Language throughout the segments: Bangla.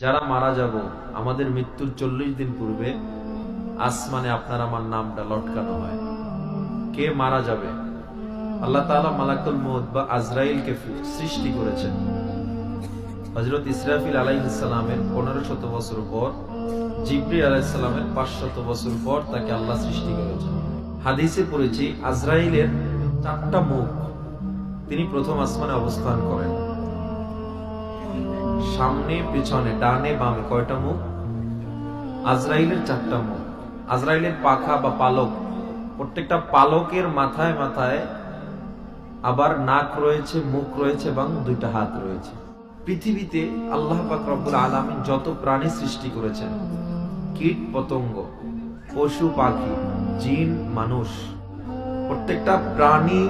যারা মারা যাব, আমাদের মৃত্যুর চল্লিশ দিন পূর্বে আসমানে আপনার আমার নামটা লটকানো হয়। কে মারা যাবে? আল্লাহ তাআলা মালাকুল মউত বা আজরাইলকে সৃষ্টি করেছেন। হজরত ইসরাফিল আলাইহিস সালামের 15 শত বছর পর, জিবরিল আলাইহিস সালামের 500 বছর পর তাকে আল্লাহ সৃষ্টি করেছেন। হাদিসে পড়েছি, আজরাইলের চারটা মুখ তিনি প্রথম আসমানে অবস্থান করেন। সামনে, পিছনে, ডানে, বামে কয়টা মুখ? আজরাইলের চারটা মুখ। আজরাইলের পাখা বা পালক, প্রত্যেকটা পালকের মাথায় মাথায় আবার নাক রয়েছে, মুখ রয়েছে এবং দুইটা হাত রয়েছে। পৃথিবীতে আল্লাহ পাক রব্বুল আলামিন যত প্রাণী সৃষ্টি করেছেন, কীট, পতঙ্গ, পশু, পাখি, জিন, মানুষ, প্রত্যেকটা প্রাণী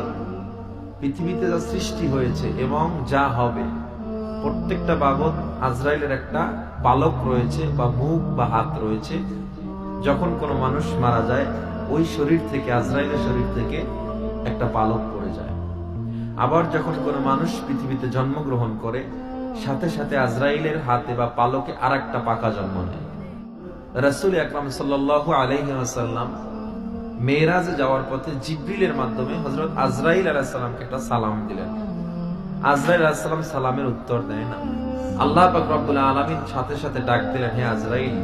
পৃথিবীতে যা সৃষ্টি হয়েছে এবং যা হবে প্রত্যেকটা বাবদ আজরাইলের একটা পালক রয়েছে বা মুখ বা হাত রয়েছে। যখন কোনো মানুষ মারা যায়, ওই শরীর থেকে, আজরাইলের শরীর থেকে একটা পালক পড়ে যায়। আবার যখন কোনো মানুষ পৃথিবীতে জন্মগ্রহণ করে, সাথে সাথে আজরাইলের হাতে বা পালকে আর একটা পাকা জন্ম নেয়। রাসুল আকরাম সাল্লাহ আলহিহাসাল্লাম মেয়েরাজে যাওয়ার পথে জিব্রিলের মাধ্যমে হজরত আজরাইল আলাহিসাল্লামকে একটা সালাম দিলেন। আজরাইল আলাহিসাল্লাম সালামের উত্তর দেয় না। আল্লাহ পাক রব্বুল আলমিন সাথে সাথে ডাক দিলেন, হে আজরাইল,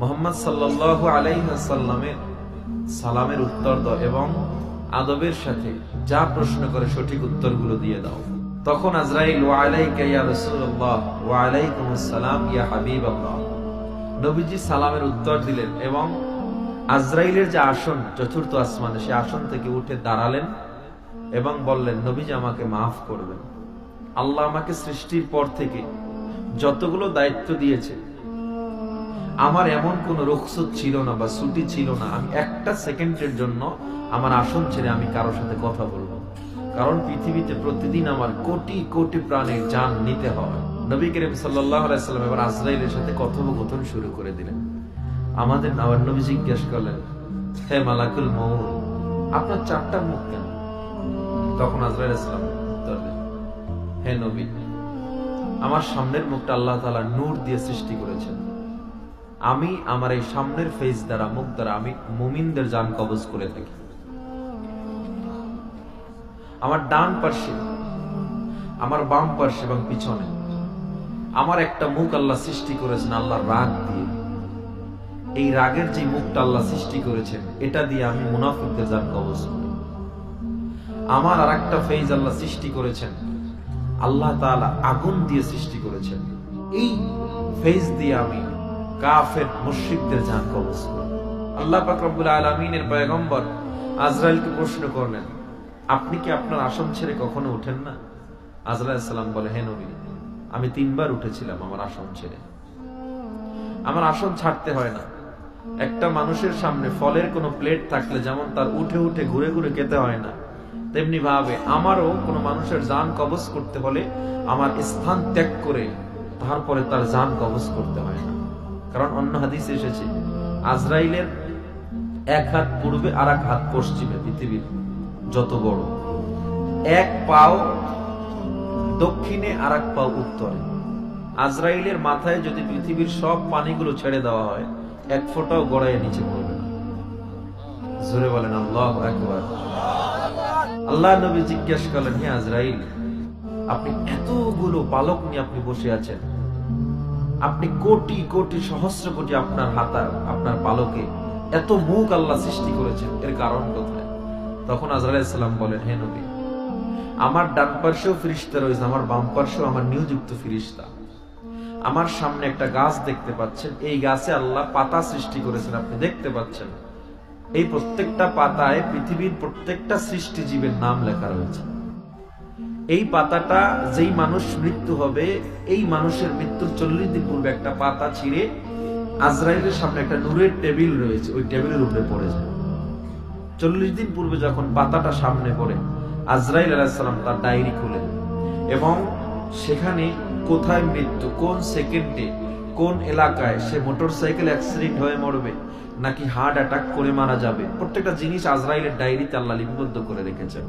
মোহাম্মদ সাল্লাহ আলাইসাল্লামের সালামের উত্তর দাও এবং আদবের সাথে যা প্রশ্ন করে সঠিক উত্তরগুলো দিয়ে দাও। তখন আজরাইল, ওয়া আলাইকা ইয়া ওয়া আলাইকুম আসসালাম ইয়া হাবিবাল্লাহ। নবীজি সালামের উত্তর দিলেন এবং আজরাইলের যে আসন, চতুর্থ আসমানে, সে আসন থেকে উঠে দাঁড়ালেন। এবং বললেন, নবীজি আমাকে মাফ করবেন। আল্লাহ আমাকে সৃষ্টির পর থেকে যতগুলো দায়িত্ব দিয়েছে, আমার এমন কোন রুখসত ছিল না বা ছুটি ছিল না। আমি একটা সেকেন্ডের জন্য আমার আসন ছেড়ে আমি কারোর সাথে কথা বলব। কারণ পৃথিবীতে প্রতিদিন আমার কোটি কোটি প্রাণের যান নিতে হয়। নবী করিম আলাইসাল্লাম এবার আজরাইলের সাথে কথোপকথন শুরু করে দিলেন। আমাদের আবার নবী জিজ্ঞেস করলেন, হে মালাকুল মৌ আপনার চারটা মুখ কেন? তখন আজরাইল ইসলাম দেন হে নবী, আমার সামনের মুখটা আল্লাহ তাআলা নূর দিয়ে সৃষ্টি করেছেন। আমি আমার এই সামনের ফেস দ্বারা, মুখ দ্বারা আমি মুমিনদের জান কবজ করে থাকি। আমার ডান পার্শ্বে, আমার বাম পার্শ্বে এবং পিছনে আমার একটা মুখ আল্লাহ সৃষ্টি করেছেন আল্লাহ রাগ দিয়ে। এই রাগের যে মুখটা আল্লাহ সৃষ্টি করেছেন, এটা দিয়ে আমি মুনাফিকদের জান কবজ করি। আমার আর একটা ফেজ আল্লাহ সৃষ্টি করেছেন। আল্লাহ তাআলা আগুন দিয়ে সৃষ্টি করেছেন। এই ফেজ দিয়ে আমি কাফের, মুশরিকদের জান কবজ আল্লাহ পাক রব্বুল আলামিনের পয়গম্বর আজরাইলকে প্রশ্ন করলেন, আপনি কি আপনার আসন ছেড়ে কখনো ওঠেন না? আজরাইল সালাম বলে, হে নবী, আমি তিনবার উঠেছিলাম আমার আসন ছেড়ে। আমার আসন ছাড়তে হয় না। একটা মানুষের সামনে ফলের কোনো প্লেট থাকলে যেমন তার উঠে উঠে ঘুরে ঘুরে খেতে হয় না তেমনি ভাবে আমারও কোনো মানুষের জান কবজ করতে হলে আমার স্থান ত্যাগ করে তারপরে তার জান কবজ করতে হয় না। কারণ অন্য হাদিস এসেছে, আজরাইলের এক হাত পূর্বে আর এক হাত পশ্চিমে পৃথিবীর যত বড়। এক পাও দক্ষিণে আর এক পাও উত্তরে। আজরাইলের মাথায় যদি পৃথিবীর সব পানিগুলো ছেড়ে দেওয়া হয়, এক ফোঁটাও গড়াইয়ে নিচে পড়বে না। জোরে বলেন, আল্লাহ একবার আল্লাহ নবী জিজ্ঞেস করলেন, হে আজরাইল, আপনি এতগুলো পালক নিয়ে আপনি বসে আছেন। আপনি কোটি কোটি, সহস্র কোটি আপনার হাতা, আপনার পালকে এত মুখ আল্লাহ সৃষ্টি করেছেন। এর কারণ কোথায়? তখন আজরাইসাল্লাম বলেন, হে নবী, আমার ডান পার্শ্বেও ফিরিস্তা রয়েছে, আমার বাম পার্শ্বেও আমার নিয়োযুক্ত ফিরিস্তা। আমার সামনে একটা গাছ দেখতে পাচ্ছেন। এই গাছে আল্লাহ পাতা সৃষ্টি করেছেন, আপনি দেখতে পাচ্ছেন। এই প্রত্যেকটা পাতায় পৃথিবীর প্রত্যেকটা সৃষ্টি জীবের নাম লেখা রয়েছে। এই পাতাটা যেই মানুষ মৃত্যু হবে, এই মানুষের মৃত্যুর চল্লিশ দিন পূর্বে একটা পাতা ছিঁড়ে আজরাইলের সামনে একটা নূরের টেবিল রয়েছে, ওই টেবিলের উপরে পড়ে যায়। চল্লিশ দিন পূর্বে যখন পাতাটা সামনে পড়ে, আজরাইল আলাহিসাল্লাম তার ডায়েরি খুলে এবং সেখানে কোথায় মৃত্যু, কোন সেকেন্ডে কোন এলাকায় সে মোটর সাইকেল অ্যাক্সিডেন্ট হয়ে মরবে, নাকি হার্ট অ্যাটাক করে মারা যাবে? প্রত্যেকটা জিনিস আজরাইলের ডায়েরিতে আল্লাহ লিপিবদ্ধ করে রেখেছেন।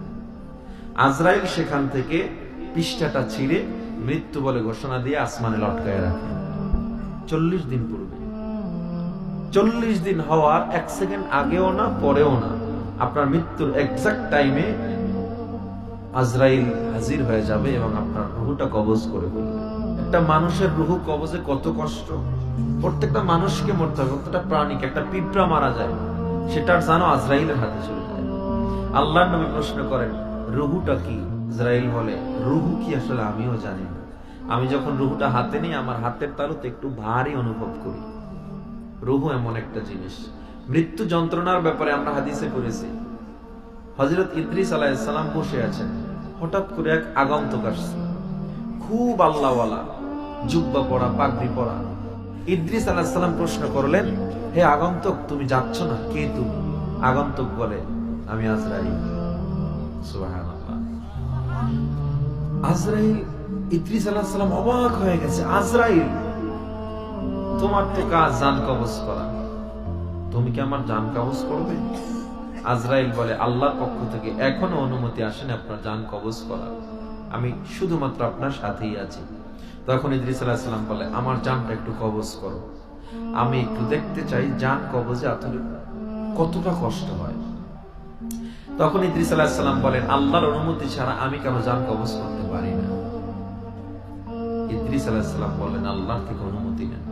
আজরাইল সেখান থেকে পৃষ্ঠাটা ছিঁড়ে মৃত্যু বলে ঘোষণা দিয়ে আসমানে লটকায় রাখে। চল্লিশ দিন পূর্বে। চল্লিশ দিন হওয়ার এক সেকেন্ড আগেও না, পরেও না। আপনার মৃত্যুর এক্সাক্ট টাইমে আজরাইল হাজির হয়ে যাবে এবং আপনার রুহুটা কবজ করে ফেলবে। একটা মানুষের রুহু কবজে কত কষ্ট। প্রত্যেকটা মানুষকে মরতে হবে, প্রত্যেকটা প্রাণীকে। একটা পিঁপড়া মারা যায় সেটার জানো আজরাইলের হাতে চলে যায়। আল্লাহর নবী প্রশ্ন করেন, রুহুটা কি? ইসরায়েল বলে, রুহু কি আসলে আমিও জানি না। আমি যখন রুহুটা হাতে নিই, আমার হাতের তালুতে একটু ভারী অনুভব করি। রুহু এমন একটা জিনিস। মৃত্যু যন্ত্রণার ব্যাপারে আমরা হাদিসে পড়েছি। হজরত ইদ্রিস আলাইসালাম বসে আছেন। হঠাৎ করে এক আগন্তক আসছে। খুব আল্লাহওয়ালা। জুব্বা পড়া, পাগড়ি পড়া। ইদ্রিস আলাহিসাল্লাম প্রশ্ন করলেন, হে আগন্তক, তুমি যাচ্ছ না? কে তুমি? আগন্তক বলে, আমি আলাহিসাল্লাম অবাক হয়ে গেছে, আজরাইল, তোমার করা। তুমি কি আমার করবে? আজরাইল বলে, আল্লাহর পক্ষ থেকে এখনও অনুমতি আসেনি আপনার জান কবজ করা আমি শুধুমাত্র আপনার সাথেই আছি। তখন ইদ্রিস আলাহিসাল্লাম বলে, আমার জানটা একটু কবজ করো। আমি একটু দেখতে চাই জান কবজে আসলে কতটা কষ্ট হয়। তখন ইদ্রিস আলাহিসাল্লাম বলেন, আল্লাহর অনুমতি ছাড়া আমি কেন জান কবজ করতে পারি না। ইদ্রিস বলেন, আল্লাহর থেকে অনুমতি নেন।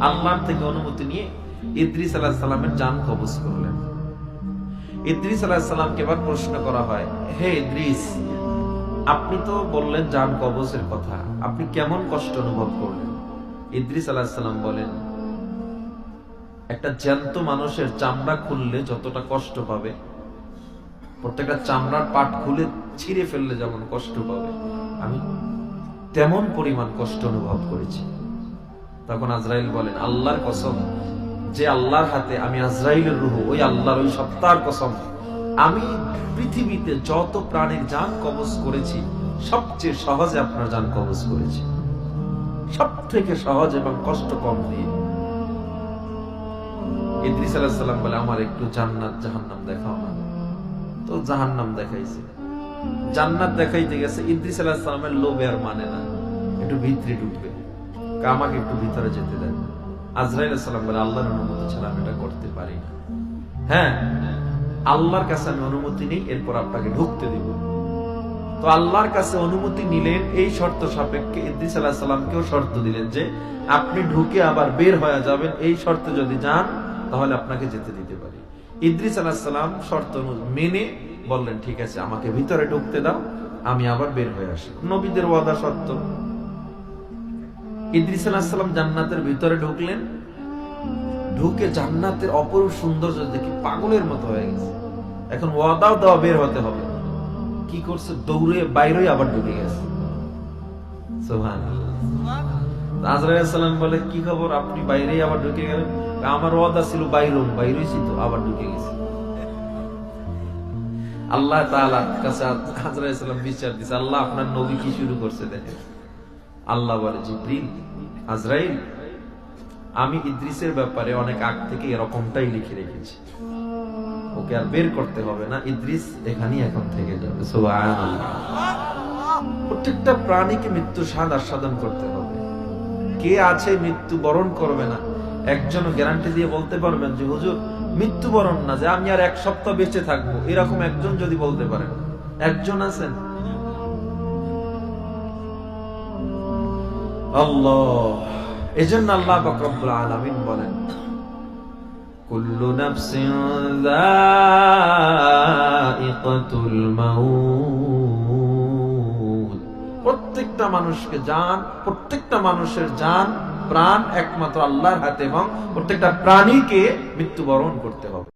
আল্লাহর থেকে অনুমতি নিয়ে ইদ্রিস আলাহিসাল্লামের জান কবজ করলেন। ইদ্রিস আলাহিসাল্লামকে এবার প্রশ্ন করা হয়, হে ইদ্রিস আপনি তো বললেন জান কবজের কথা। আপনি কেমন কষ্ট অনুভব করলেন? ইদ্রিস আলাহিসাল্লাম বলেন, একটা জ্যান্ত মানুষের চামড়া খুললে যতটা কষ্ট পাবে, প্রত্যেকটা চামড়ার পাট খুলে ছিঁড়ে ফেললে যেমন কষ্ট পাবে, আমি তেমন পরিমাণ কষ্ট অনুভব করেছি। তখন আজরাইল বলেন, আল্লাহর কসম, যে আল্লাহর হাতে আমি আজরাইলের রুহ, ওই আল্লাহর ওই সত্তার কসম আমি পৃথিবীতে যত প্রাণীর যান কবজ করেছি, সবচেয়ে সহজে আপনার যান কবজ করেছি। সব থেকে সহজ এবং কষ্ট কম দিয়ে। ইদ্রিস আলাহিসাল্লাম বলে, আমার একটু জান্নাত জাহান্নাম দেখাও না। তো জাহান্নাম দেখাইছে। জান্নাত দেখাইতে গেছে, ইদ্রিস আলাহিসাল্লামের সাল্লামের লোভে আর মানে না। একটু ভিতরে ঢুকবে। আমাকে একটু ভিতরে যেতে দেন। আজরাইল সাল্লাম বলে, আল্লাহর অনুমতি ছাড়া আমি এটা করতে পারি না। হ্যাঁ আল্লাহর কাছে আমি অনুমতি নেই, এরপর আপনাকে ঢুকতে দিব। তো আল্লাহর কাছে অনুমতি নিলেন, এই শর্ত সাপেক্ষে ইদ্রিস আলাহ সাল্লামকেও শর্ত দিলেন যে, আপনি ঢুকে আবার বের হয়ে যাবেন, এই শর্তে যদি যান, তাহলে আপনাকে যেতে দিতে পারি। ইদ্রিস আলাহ সাল্লাম শর্ত মেনে বললেন, ঠিক আছে, আমাকে ভিতরে ঢুকতে দাও, আমি আবার বের হয়ে আসি। নবীদের ওয়াদা সত্য। ইদ্রিস আলাহিসাল্লাম জান্নাতের ভিতরে ঢুকলেন ঢুকে জান্নাতের অপরূপ সৌন্দর্য দেখে পাগলের মতো হয়ে গেছে। এখন ওয়াদাও দেওয়া বের হতে হবে। কি করছে? দৌড়ে বাইরে আবার ঢুকে গেছে। আজরাইসাল্লাম বলে, কি খবর? আপনি বাইরেই আবার ঢুকে গেলেন? আমার ওয়াদা ছিল বাইরম বাইরেছি তো আবার ঢুকে গেছে। আল্লাহ তাআলার কাছে হাজরাইসাল্লাম বিচার দিছে আল্লাহ আপনার নবী কি শুরু করছে দেখেন। আল্লাহ বলে, জিব্রিল, আজরাইল আমি ইদ্রিসের ব্যাপারে অনেক আগ থেকে এরকমটাই লিখে রেখেছি। ওকে আর বের করতে হবে না ইদ্রিস এখানেই এখন থেকে যাবে প্রত্যেকটা প্রাণীকে মৃত্যু স্বাদ আস্বাদন করতে হবে। কে আছে মৃত্যু বরণ করবে না? একজন গ্যারান্টি দিয়ে বলতে পারবেন যে হুজুর মৃত্যু বরণ না যে আমি আর এক সপ্তাহ বেঁচে থাকব। এরকম একজন যদি বলতে পারেন। একজন আছেন? আল্লাহ। এজন্য আল্লাহ আলমিন আলামিন বলেন, কুল্লু নাফসিন যায়িকাতুল মাউত। প্রত্যেকটা মানুষকে জান, প্রত্যেকটা মানুষের জান, প্রাণ একমাত্র আল্লাহর হাতে এবং প্রত্যেকটা প্রাণীকে মৃত্যুবরণ করতে হবে।